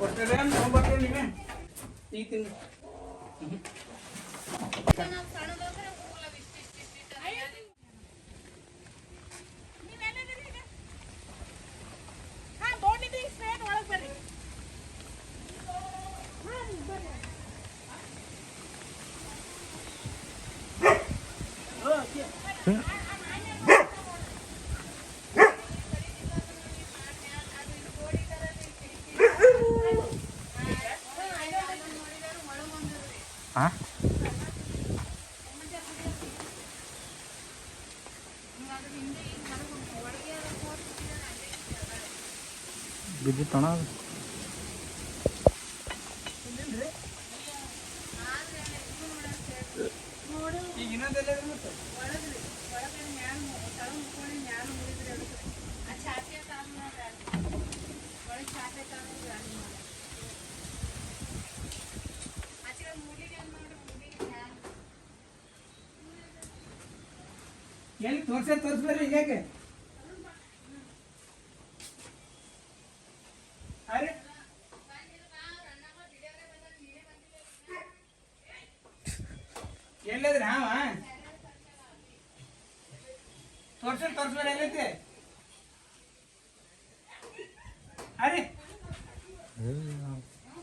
ಕೊಡ್ತೀರ ತೊಗೊಂಬರ್ತೀವಿ ಬಿದ್ದಿತ್ತಣ ಅದು ಈಗ ಇನ್ನೊಂದೆಲ್ಲ ಮತ್ತೆ ಎಲ್ಲಿ ತೋರ್ಸೇ ತೋರಿಸ್ಬೇಡ್ರಿ ಹೇಗೆ ಅರೆ ಎಲ್ಲದ್ರಿ ಹಾವ? ತೋರ್ಸ ತೋರ್ಸ್ಬೇಡ ಎಲ್ಲೈತಿ ಅರೆ.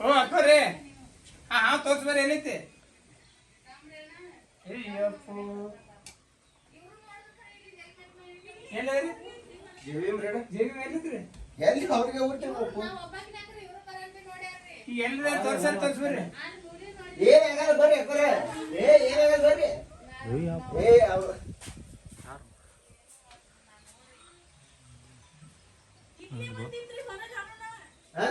ಓ ಅಕ್ಕೋರಿ. ಹಾ ಹಾ ತೋರ್ಸ್ಬೇಡ ಎಲ್ಲದ್ರಿ? ಎಲ್ಲಿ ಅವ್ರಿಗೆ ಈಗ ಎಲ್ಲದ ತೋರ್ಸ ತೋರ್ಸ್ಬೇಡ್ರಿ. ಏನಾಗಲ್ಲ ಬರ್ರಿ ಅಕ್ಕೋರೆ. ಏ ಏನಾಗಲ್ಲ ಬರ್ರಿ. ಏ ಅವ್ರು ಹಾ?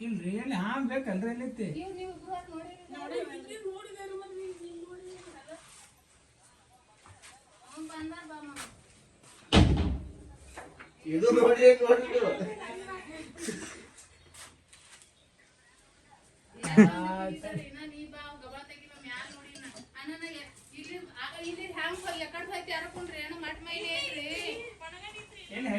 ಇಲ್ರಿ ಎಲ್ಲಿ ಹಾವ್ ಬೇಕಲ್ರಿ ಎಲ್ಲೈತಿ ಇದು ನೋಡಿ ನೋಡಿದ್ರು ಎಲ್ಲಿ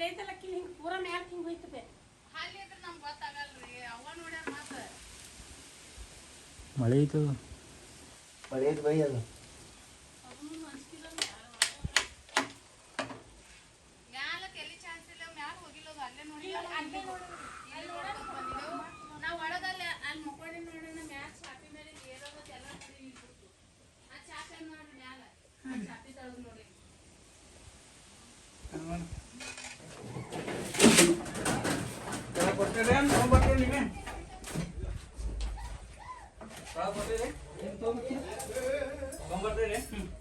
ಅಲ್ಲಿ ಐತಲ್ಲ ಕಿಲ್ ಹಿಂಗ್ ಪೂರ ಮ್ಯಾಲ ಹಿಂಗ್ ಹೋಯ್ತದೆ. ಮಳೆ ಐತದ. ಮಳೆ ಐತೆ ಬೈ ಅದು.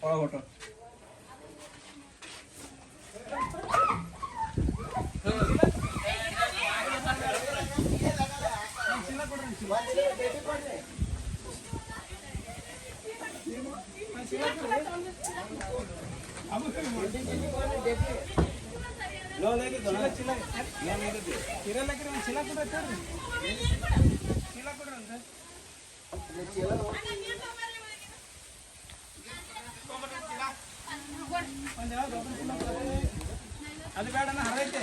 ಹಿಡಿ ಒಳಗೆ ಹೊಟ್ಟು ಇರಲ್ಲಕ್ರಿ ಒಂದು ಚೀಲ ಕೊಡ್ರಿ ಚೀಲ ಕೊಡ್ರಿ ಅಂತ ಒಂದು ಯಾವ್ದು ಒಬ್ಬರು ಚೀಲ ಕೊಡ್ರಿ. ಅದು ಬೇಡ ನಾ ಹರೈತೆ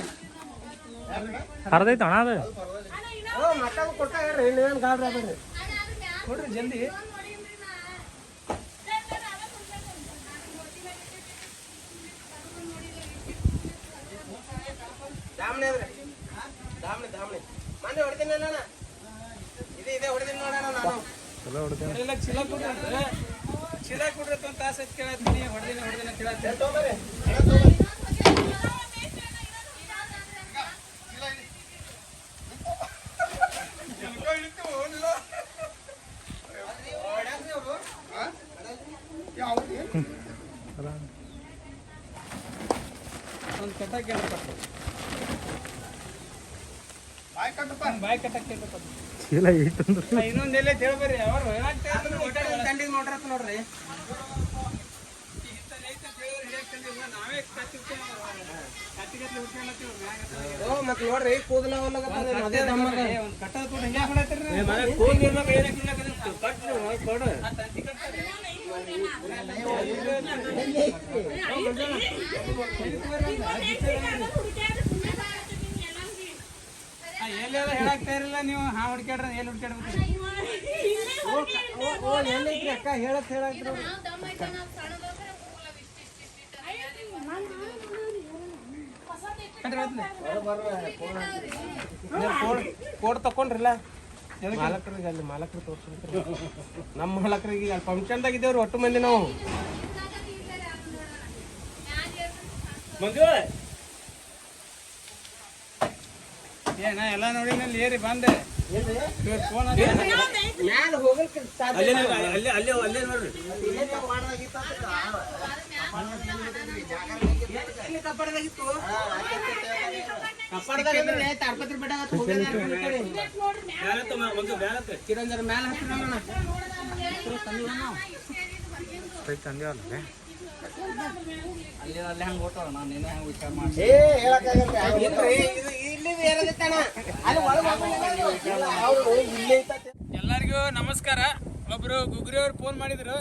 ಹರಿದೈತೆ ಅಣ್ಣ ಅದು? ಕೊಡ್ರಿ ಜಲ್ದಿ. ದಾಮಣೆ ಅಂದ್ರೆ ದಾಮಣೆ ದಾಮಣೆ ಮೊನ್ನೆ ಹೊಡಿತೀನಿ ಅಣ್ಣ ಚಲೋ ಹೊಡ್ದೇನ ಎಲ್ಲ ಚೀಲ ಕೊಡ್ರಿ ಚೀಲ ಕೊಡ್ರಿ ಅಂತ ಒಂದು ತಾಸು ಕೇಳತ್ತೀನಿ. ಹೊಡೆದಿನ ಹೊಡೆದಿನ ಕೇಳತ್ತೀನಿ ಕಟ್ಟಕ್ಕೆ ಕಟ್ಟು ಬಾಯ್ ಕಟ್ಟಕ್ಕೆ ಕಟ್ಟು ಚೀಲ ಇಟ್ಟಂದ್ರೆ ಇನ್ನೊಂದು ಎಲ್ಲ ಹೇಳ್ಬೇರಿ ಅವರು ನೋಡ್ರ ಮತ್ತೆ ನೋಡ್ರಿ ಕೂದಲ ಕಟ್ಟದ ಕೊಟ್ಟು ಹಿಂಗೆ ಹಾಕೊಳತ್ತೀರಿ ಕೂದಲು ಏನಕ್ಕೆ ಕೊಡು ಎಲ್ಲೆಲ್ಲ ಹೇಳಾಕ್ತಾ ಇರಲಿಲ್ಲ ನೀವು ಹಾ ಹುಡ್ಕ್ಯಾಡ್ರ ಎಲ್ಲಿ ಹುಡ್ಕ್ಯಾಡ್ಬೇಕು ಓ ಎಲ್ಲೈತ್ರಿ ಅಕ್ಕ ಹೇಳಕ್ ಕೋಡ್ ಕೋಡ್ ತಕೊಂಡ್ರಲ್ಲ ಮಾಲಕರಿಗೆ ಅಲ್ಲಿ ಮಾಲಕರು ನಮ್ಮ ಮಾಲಕರಿಗೆ ಅಲ್ಲಿ ಫಂಕ್ಷನ್ದಾಗ ಇದ್ದೇವ್ರಿ ಒಟ್ಟು ಮಂದಿ ನಾವು ಏನ ಎಲ್ಲ ನೋಡಿ ನಲ್ಲಿ ಏರಿ ಬಂದೆ ಅಲ್ಲೇ ಅಲ್ಲೇ ಅಲ್ಲೇ ಅಲ್ಲೇ ನೋಡ್ರಿ ಎಲ್ಲರಿಗೂ ನಮಸ್ಕಾರ. ಒಬ್ರು ಗುಗ್ರಿ ಅವ್ರು ಫೋನ್ ಮಾಡಿದ್ರು.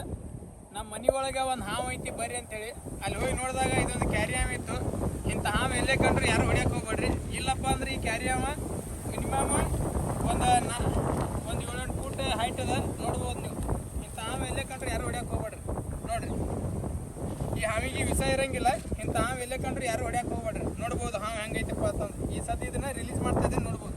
ನಮ್ಮ ಮನೆ ಒಳಗೆ ಒಂದು ಹಾವು ಐತಿ ಬರ್ರಿ ಅಂತೇಳಿ. ಅಲ್ಲಿ ಹೋಗಿ ನೋಡಿದಾಗ ಇದೊಂದು ಕ್ಯಾರಿ ಇತ್ತು. ಇಂಥ ಹಾವು ಎಲ್ಲೇ ಕಂಡ್ರು ಯಾರು ಹೊಡಿಯಕ್ಕೆ ಹೋಗ್ಬೇಡ್ರಿ. ಇಲ್ಲಪ್ಪ ಅಂದ್ರೆ ಈ ಕ್ಯಾರಿ ಮಿನಿಮಮ್ ಒಂದು ನಾ ಒಂದು ಏಳೆಂಟು ಫೂಟ್ ಹೈಟ್ ಅದ. ನೋಡ್ಬೋದು ನೀವು. ಇಂಥ ಹಾವು ಎಲ್ಲೇ ಕಂಡ್ರು ಯಾರು ಹೊಡ್ಯಕ್ಕೆ ಹೋಗ್ಬೇಡ್ರಿ. ನೋಡ್ರಿ. ಈ ಹಾವಿಗೆ ವಿಷ ಇರಂಗಿಲ್ಲ. ಇಂಥ ಹಾವು ಎಲ್ಲೇ ಕಂಡ್ರು ಯಾರು ಹೊಡ್ಯಕ್ಕೆ ಹೋಗ್ಬೇಡ್ರಿ. ನೋಡ್ಬೋದು ಹಾವು ಹೆಂಗೈತಪ್ಪ ಅಂತಂದು. ಈ ಸದ್ಯ ಇದನ್ನ ರಿಲೀಸ್ ಮಾಡ್ತಾ ಇದ್ದೀನಿ, ನೋಡ್ಬೋದು.